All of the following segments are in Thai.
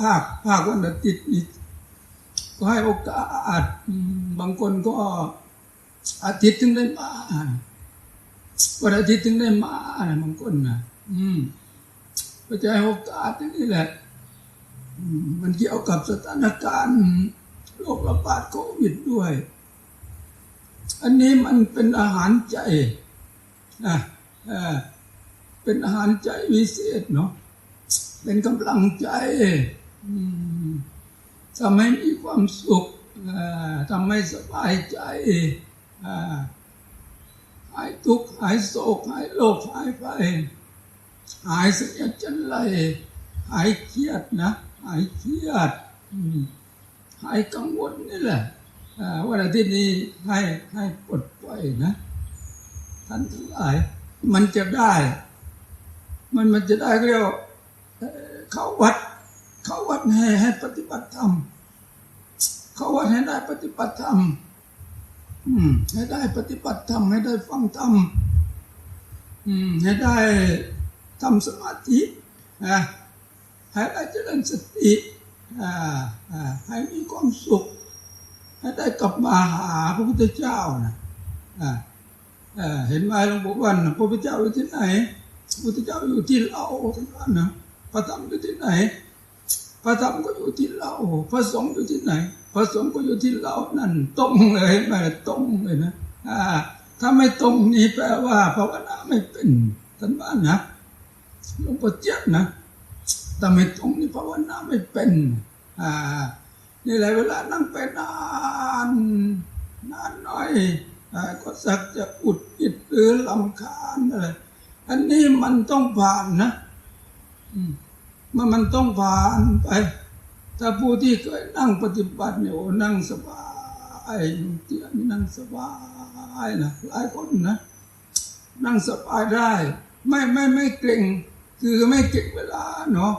ภาคภาควันอาทิตย์นี่ก็ให้โอกาสบางคนก็อาทิตย์ถึงได้มาวันอาทิตย์ถึงได้มานะบางคนนะอืมก็จะให้โอกาสอย่างนี้แหละมันเกี่ยวกับสถานการณ์โรคระบาดโควิดด้วย อันนี้มันเป็นอาหารใจนะเป็นอาหารใจวิเศษเนาะเป็นกำลังใจ ทำให้มีความสุขทำให้สบายใจหายทุกข์หายโศกหายโรคหายไป หายเสียจันไรหายเครียดนะ หายเครียดหายกังวลนี่แหละวันอาทิตย์นี้ให้ให้ปลดปล่อยนะท่านทั้งหลาย มันจะได้ มันมันจะได้ก็เรียกว่าเข้าวัด เข้าวัดให้ให้ปฏิบัติธรรมเข้าวัดให้ได้ปฏิบัติธรรมให้ได้ปฏิบัติธรรมให้ได้ฟังธรรมให้ได้ทำสมาธิให้ได้เจริญสติให้มีความสุข ให้ได้กลับมาหาพระพุทธเจ้านะเห็นไหมหลวงปู่วันพระพุทธเจ้าอยู่ที่ไหนพระพุทธเจ้าอยู่ที่เราทั้งนั้นนะพระธรรมอยู่ที่ไหน พระธรรมก็อยู่ที่เรา พระสงฆ์อยู่ที่ไหน พระสงฆ์ก็อยู่ที่เรานั่นตรงเลยแม่ตรงเลยนะอ่าถ้าไม่ตรงนี้แปลว่าภาวนาไม่เป็นท่านบ้านนะหลวงพ่อเจี๊ยบนะถ้าไม่ตรงนี่ภาวนาไม่เป็นอ่านี่แหละเวลานั่งไปนานนานหน่อยอก็สักจะอุดอิดหรือลำคาญอะไรอันนี้มันต้องผ่านนะอื มันมันต้องผ่านไป ถ้าผู้ที่เคยนั่งปฏิบัติเนี่ยโอ้นั่งสบายเตียงนั่งสบายนะหลายคนนะนั่งสบายได้ ไม่ไม่ไม่เกรงคือไม่เก็บเวลาเนาะ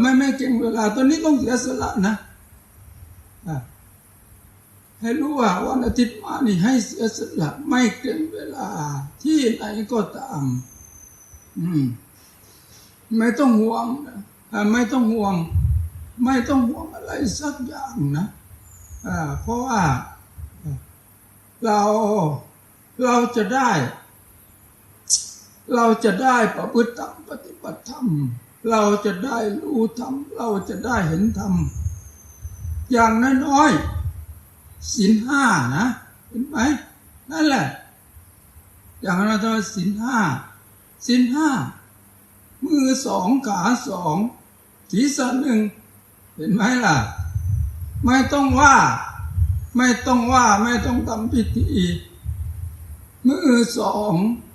ไม่ไม่เก็บเวลา ตอนนี้ต้องเสียสละนะให้รู้ว่าวันอาทิตย์มานี่ให้เสียสละไม่เก็บเวลา ที่ไหนก็ตาม อืม ไม่ต้องห่วงไม่ต้องห่วง ไม่ต้องห่วงอะไรสักอย่างนะเพราะว่าเราเราจะได้ เราจะได้ประพฤติธรรมปฏิบัติธรรม เราจะได้รู้ธรรม เราจะได้เห็นธรรม อย่างน้อยๆศีลห้านะเห็นไหมนั่นแหละ อย่างนั้นเราศีลห้าศีลห้า มือสองขาสองศีรษะหนึ่งเห็นไหมล่ะ ไม่ต้องว่า ไม่ต้องว่าไม่ต้องทำพิธีมือสอง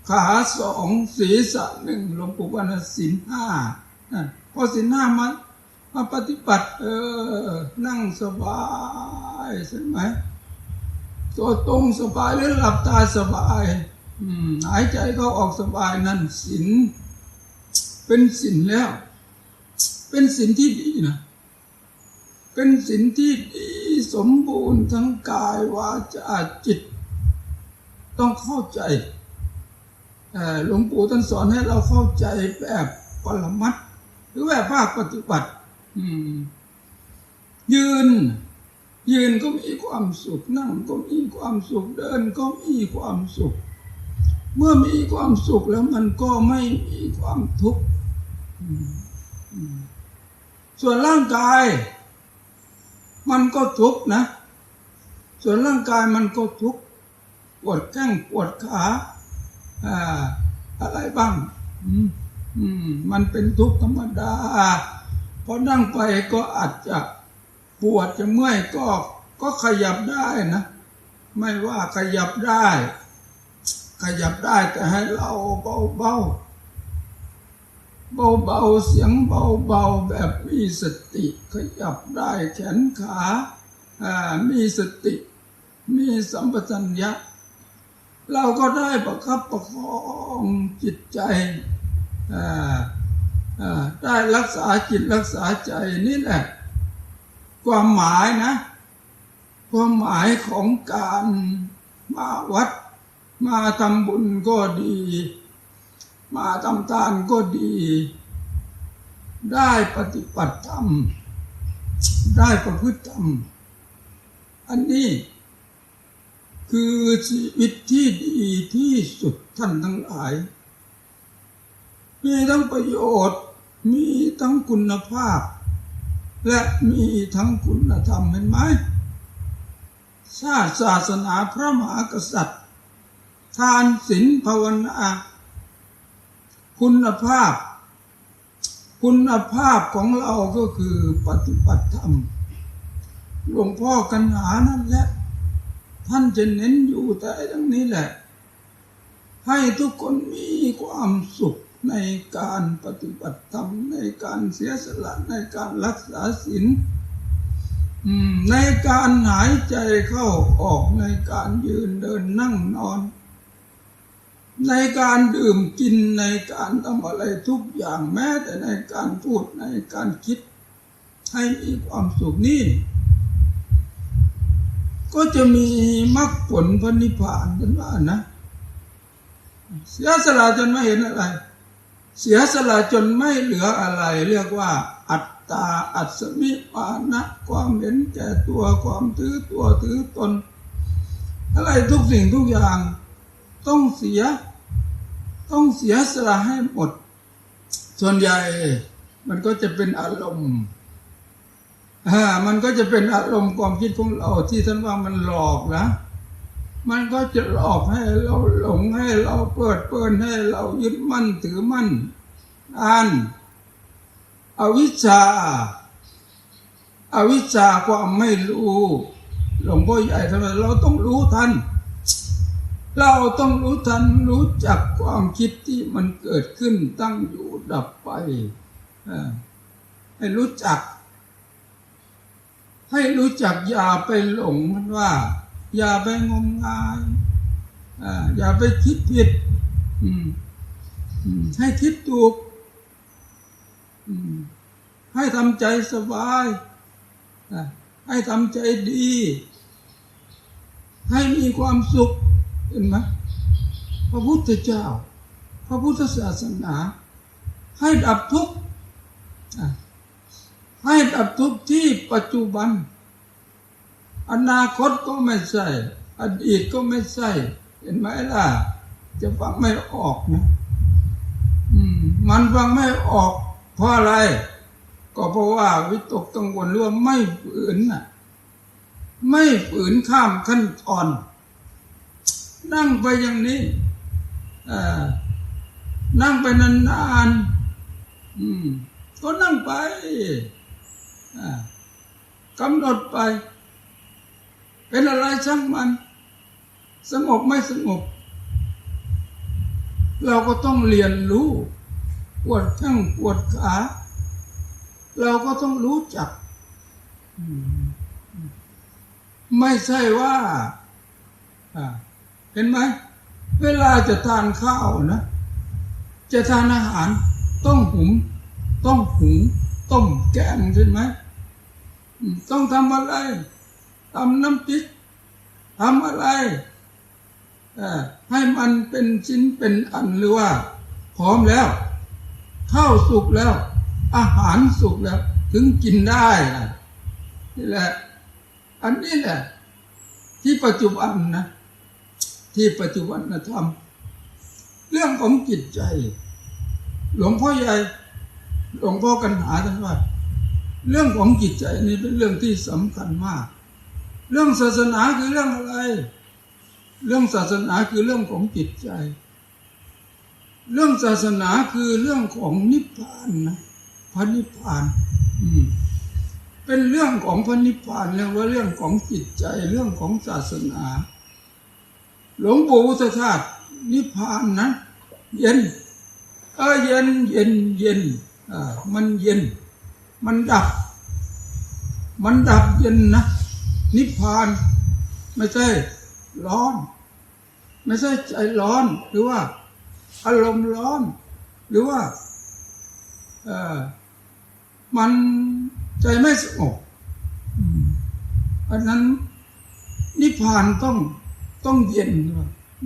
ขาสองศีรษะหนึ่งหลวงปู่วันศีลห้าพอศีลห้ามามาปฏิบัติ เออ นั่งสบายใช่ไหมตัวตรงสบายหรือหลับตาสบาย หายใจเข้าออกสบายนั่นศีล เป็นศีลแล้ว เป็นศีลที่ดีนะ เป็นศีลที่ดีสมบูรณ์ทั้งกายวาจาจิต ต้องเข้าใจหลวงปู่ท่านสอนให้เราเข้าใจแบบปรมัตหรือแบบภาคปฏิบัติยืน ยืนก็มีความสุข นั่งก็มีความสุขเดินก็มีความสุข เมื่อมีความสุขแล้วมันก็ไม่มีความทุกข์ ส่วนร่างกาย มันก็ทุกข์นะ ส่วนร่างกายมันก็ทุกข์ปวดแข้งปวดขาอ่าอะไรบ้างอืมมันเป็นทุกข์ธรรมดาพอนั่งไปก็อาจจะปวดจะเมื่อยก็ก็ขยับได้นะ ไม่ว่าขยับได้ ขยับได้แต่ให้เราเบาเบา เบาเบาเสียงเบาเบาแบบมีสติขยับได้แขนขาอ่ามีสติ มีสัมปชัญญะ เราก็ได้ประคับประคองจิตใจอ่าอ่าได้รักษาจิตรักษาใจนี่แหละ ความหมายนะ ความหมายของการมาวัด มาทำบุญก็ดี มาทำทานก็ดี ได้ปฏิบัติธรรม ได้ประพฤติธรรม อันนี้คือชีวิตที่ดีที่สุดท่านทั้งหลาย มีทั้งประโยชน์ มีทั้งคุณภาพ และมีทั้งคุณธรรมเห็นไหมชาติศาสนาพระมหากษัตริย์ ทานศีลภาวนา คุณภาพ คุณภาพของเราก็คือปฏิบัติธรรมหลวงพ่อกันหานั่นแหละ ท่านจะเน้นอยู่แต่อย่างนี้แหละ ให้ทุกคนมีความสุขในการปฏิบัติธรรม ในการเสียสละในการรักษาศีลในการหายใจเข้าออกในการยืนเดินนั่งนอน ในการดื่มกินในการทำอะไรทุกอย่างแม้แต่ในการพูดในการคิด ให้มีความสุขนี่ ก็จะมีมรรคผลพระนิพพานกันว่านะ เสียสละจนไม่เห็นอะไร เสียสละจนไม่เหลืออะไร เรียกว่า อัตตาอัศมิปานะความเห็นแก่ตัวความถือตัวถือตน อะไรทุกสิ่งทุกอย่างต้องเสีย ต้องเสียสละให้หมด ส่วนใหญ่มันก็จะเป็นอารมณ์อ่ามันก็จะเป็นอารมณ์ความคิดของเราที่ท่านว่ามันหลอกนะ มันก็จะหลอกให้เราหลงให้เราเปิดเปินให้เรายึดมั่นถือมั่นอ่านอวิชชาอาวิชชาความไม่รู้ หลวงพ่อใหญ่ทำไมเราต้องรู้ทัน เราต้องรู้ทันรู้จักความคิดที่มันเกิดขึ้นตั้งอยู่ดับไป ให้รู้จัก ให้รู้จักอย่าไปหลงมันว่า อย่าไปงมงายอย่าไปคิดผิดให้คิดถูกให้ทำใจสบายให้ทำใจดี ให้มีความสุข เห็นไหมพระพุทธเจ้า พระพุทธศาสนา ให้ดับทุกข์ให้ดับทุกข์ที่ปัจจุบัน อนาคตก็ไม่ใช่อดีตก็ไม่ใช่ เห็นไหมล่ะ จะฟังไม่ออกนะมันฟังไม่ออกเพราะอะไร ก็เพราะว่าวิตกกังวลเรื่องไม่ฝืนน่ะ ไม่ฝืนข้ามขั้นตอน นั่งไปอย่างนี้นั่งไปนานๆก็นั่งไปกำหนดไป เป็นอะไรช่างมัน สงบไม่สงบ เราก็ต้องเรียนรู้ปวดข้างปวดขา เราก็ต้องรู้จัก ไม่ใช่ว่า เห็นไหมเวลาจะทานข้าวนะ จะทานอาหาร ต้องหุงต้องหุงต้มแกงใช่ไหมต้องทำอะไรทำน้ำพริกทำอะไรให้มันเป็นชิ้นเป็นอันหรือว่าพร้อมแล้วข้าวสุกแล้ว อาหารสุกแล้ว ถึงกินได้นี่แหละ อันนี้แหละ ที่ปัจจุบันนะ ที่ปัจจุบันนะทำเรื่องของจิตใจ หลวงพ่อใหญ่หลวงพ่อกันหาท่านว่า เรื่องของจิตใจนี่เป็นเรื่องที่สำคัญมาก เรื่องศาสนาคือเรื่องอะไร เรื่องศาสนาคือเรื่องของจิตใจ เรื่องศาสนาคือเรื่องของนิพพานนะพระนิพพานเป็นเรื่องของพระนิพพานเรียกว่าเรื่องของจิตใจเรื่องของศาสนา หลวงปู่พุทธทาสนิพพานนะ เย็นเออเย็นเย็นเย็นอ่ามันเย็น มันดับ มันดับเย็นนะ นิพพาน ไม่ใช่ร้อน ไม่ใช่ใจร้อนหรือว่า อารมณ์ร้อน หรือว่าเออมันใจไม่สงบอันนั้นนิพพานต้อง ต้องเย็น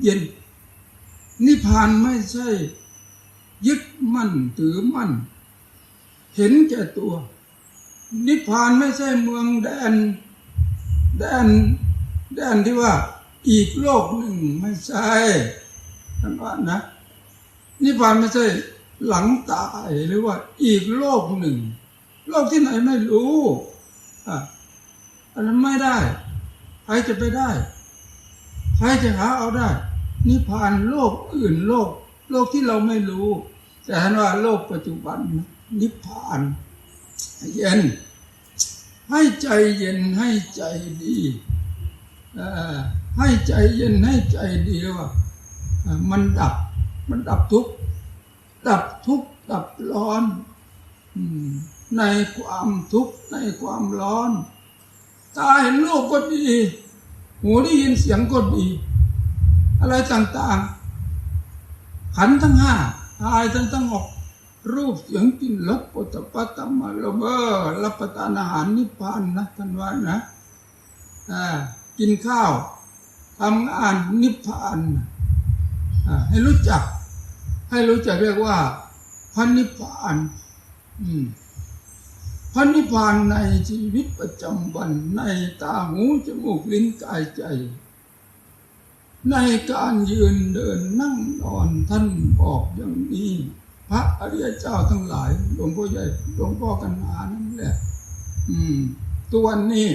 เย็น นิพพานไม่ใช่ ยึดมั่นถือมั่น เห็นแก่ตัว นิพพานไม่ใช่เมืองแดน แดน แดนที่ว่า อีกโลกหนึ่งไม่ใช่ท่านว่านะ นิพพานไม่ใช่หลังตายหรือว่า อีกโลกหนึ่ง โลกที่ไหนไม่รู้อะอันนั้นไม่ได้ใครจะไปได้ ครจะหาเอาได้ นิพพานโลกอื่นโลก โลกที่เราไม่รู้ แต่ท่านว่าโลกปัจจุบันนิพพานเย็น ให้ใจเย็นให้ใจดีให้ใจเย็นให้ใจดีว่าเอ่อมันดับ มันดับทุกข์ดับทุกข์ดับร้อนในความทุกข์ในความร้อนตาเห็นรูปก็ดี หูได้ยินเสียงก็ดี อะไรต่างๆขันทั้งห้าอายทั้งทั้งออก รูปเสียงกลิ่นรสปุถะปัตมาลเออรับประทานอาหารนิพพานนะท่านว่านะอ่ากินข้าวทำงานนิพพานอ่าให้รู้จัก ให้รู้จักเรียกว่าพระนิพพาน อืม พระนิพพานในชีวิตประจำวันในตาหูจมูกลิ้นกายใจ ในการยืนเดินนั่งนอนท่านบอกอย่างนี้ พระอริยเจ้าทั้งหลายหลวงพ่อใหญ่หลวงพ่อกันหานั่นแหละอืมตัวนี้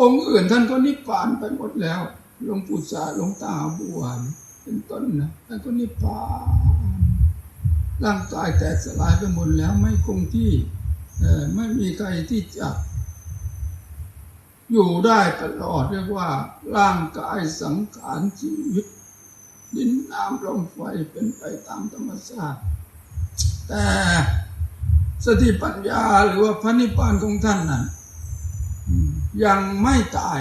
องค์อื่นท่านก็นิพพานไปหมดแล้วหลวงปู่สาหลวงตาบัวนเป็นต้นนะท่านก็นิพพานร่างกายแตกสลายไปหมดแล้วไม่คงที่ ไม่มีใครที่จะอยู่ได้ตลอดเรียกว่า ร่างกายสังขารชีวิตดินน้ำลมไฟเป็นไปตามธรรมชาติ แต่สติปัญญาหรือว่าพระนิพพานของท่านนั้นยังไม่ตาย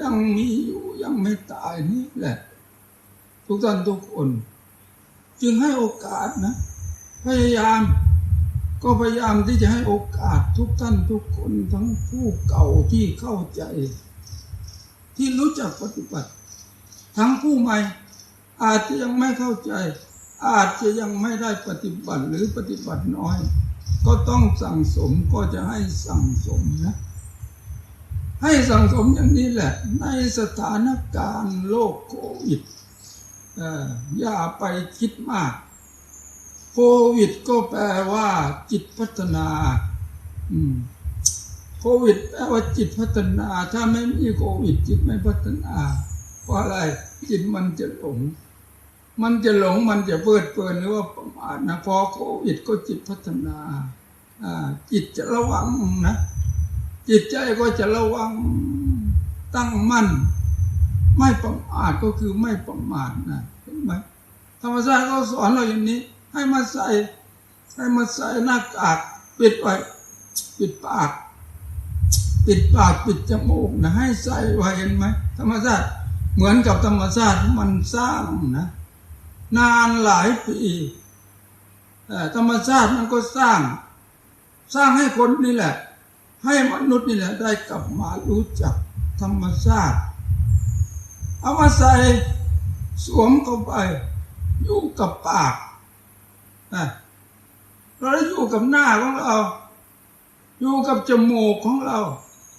ยังมีอยู่ยังไม่ตายนี่แหละ ทุกท่านทุกคน จึงให้โอกาสนะ พยายาม ก็พยายามที่จะให้โอกาสทุกท่านทุกคนทั้งผู้เก่าที่เข้าใจ ที่รู้จักปฏิบัติ ทั้งผู้ใหม่อาจจะยังไม่เข้าใจ อาจจะยังไม่ได้ปฏิบัติหรือปฏิบัติน้อย ก็ต้องสั่งสมก็จะให้สั่งสมนะ ให้สั่งสมอย่างนี้แหละ ในสถานการณ์โลกโควิดอย่าไปคิดมาก โควิดก็แปลว่า จิตพัฒนาโควิดแปลว่าจิตพัฒนา ถ้าไม่มีโควิด จิตไม่พัฒนา เพราะอะไร จิตมันจะหลง มันจะหลงมันจะเปิดเปินหรือว่าประมาทนะพอโควิดก็จิตพัฒนาอ่าจิตจะระวังนะ จิตใจก็จะระวังตั้งมั่น ไม่ประมาทก็คือไม่ประมาทนะเห็นไหมธรรมชาติเขาสอนเราอย่างนี้ ให้มาใส่ ให้มาใส่หน้ากากปิดไว้ ปิดปาก ปิดปากปิดจมูกนะให้ใส่ไว้เห็นไหมธรรมชาติเหมือนกับธรรมชาติมันสร้างนะ นานหลายปีธรรมชาติมันก็สร้าง สร้างให้คนนี่แหละ ให้มนุษย์นี่แหละ ได้กลับมารู้จักธรรมชาติเอามาใส่สวมเข้าไป อยู่กับปาก เราได้อยู่กับหน้าของเรา อยู่กับจมูกของเรา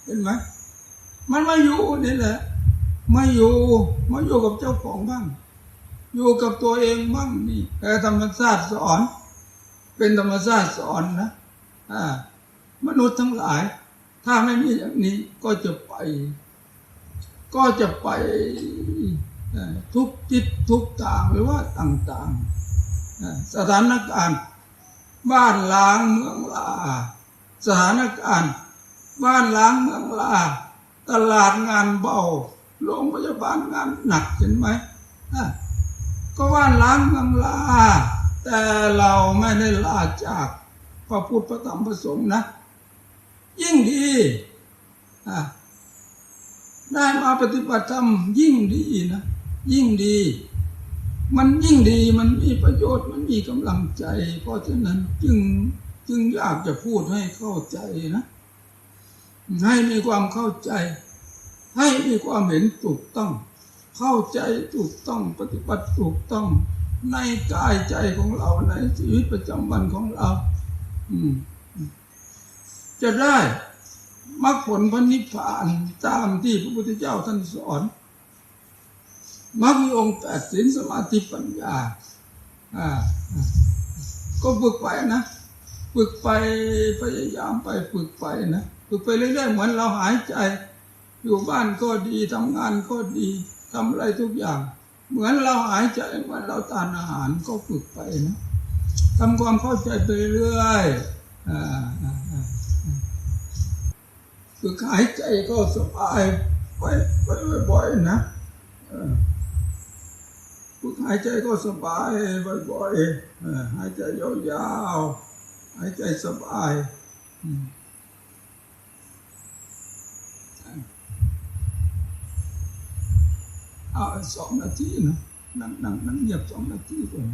เห็นไหมมันมาอยู่นี่แหละมาอยู่มาอยู่กับเจ้าของบ้าง อยู่กับตัวเองบ้างนี่แต่ธรรมชาติสอน เป็นธรรมชาติสอนนะอ่ามนุษย์ทั้งหลาย ถ้าไม่มีอย่างนี้ก็จะไป ก็จะไปทุกทิศทุกทางหรือว่าต่าง ๆ สถานการณ์บ้านล้างเมืองลา สถานการณ์บ้านล้างเมืองลา ตลาดงานเบาโรงพยาบาลงานหนักเห็นไหมก็บ้านล้างเมืองลา แต่เราไม่ได้ลาจากพระพุทธพระธรรมพระสงฆ์นะ ยิ่งดีได้มาปฏิบัติธรรมยิ่งดีนะ ยิ่งดี มันยิ่งดีมันมีประโยชน์มันมีกำลังใจ เพราะฉะนั้นจึงจึงอยากจะพูดให้เข้าใจนะ ให้มีความเข้าใจ ให้มีความเห็นถูกต้อง เข้าใจถูกต้องปฏิบัติถูกต้อง ในกายใจของเราในชีวิตประจำวันของเราจะได้มรรคผลพระนิพพานตามที่พระพุทธเจ้าท่านสอน มรรคมีองค์แปดศีลสมาธิปัญญาอ่าก็ฝึกไปนะฝึกไปพยายามไปฝึกไปนะฝึกไปเรื่อยๆเหมือนเราหายใจ อยู่บ้านก็ดีทำงานก็ดีทำอะไรทุกอย่าง เหมือนเราหายใจเหมือนเราทานอาหารก็ฝึกไปนะทำความเข้าใจไปเรื่อยอ่าอ่าอ่าฝึกหายใจก็สบายไปไปบ่อยๆนะ ฝึกหายใจก็สบายบ่อยๆหายใจยาวๆหายใจสบายอืมเอาสองนาทีนะนั่งนั่งนั่งเงียบสองนาทีก่อน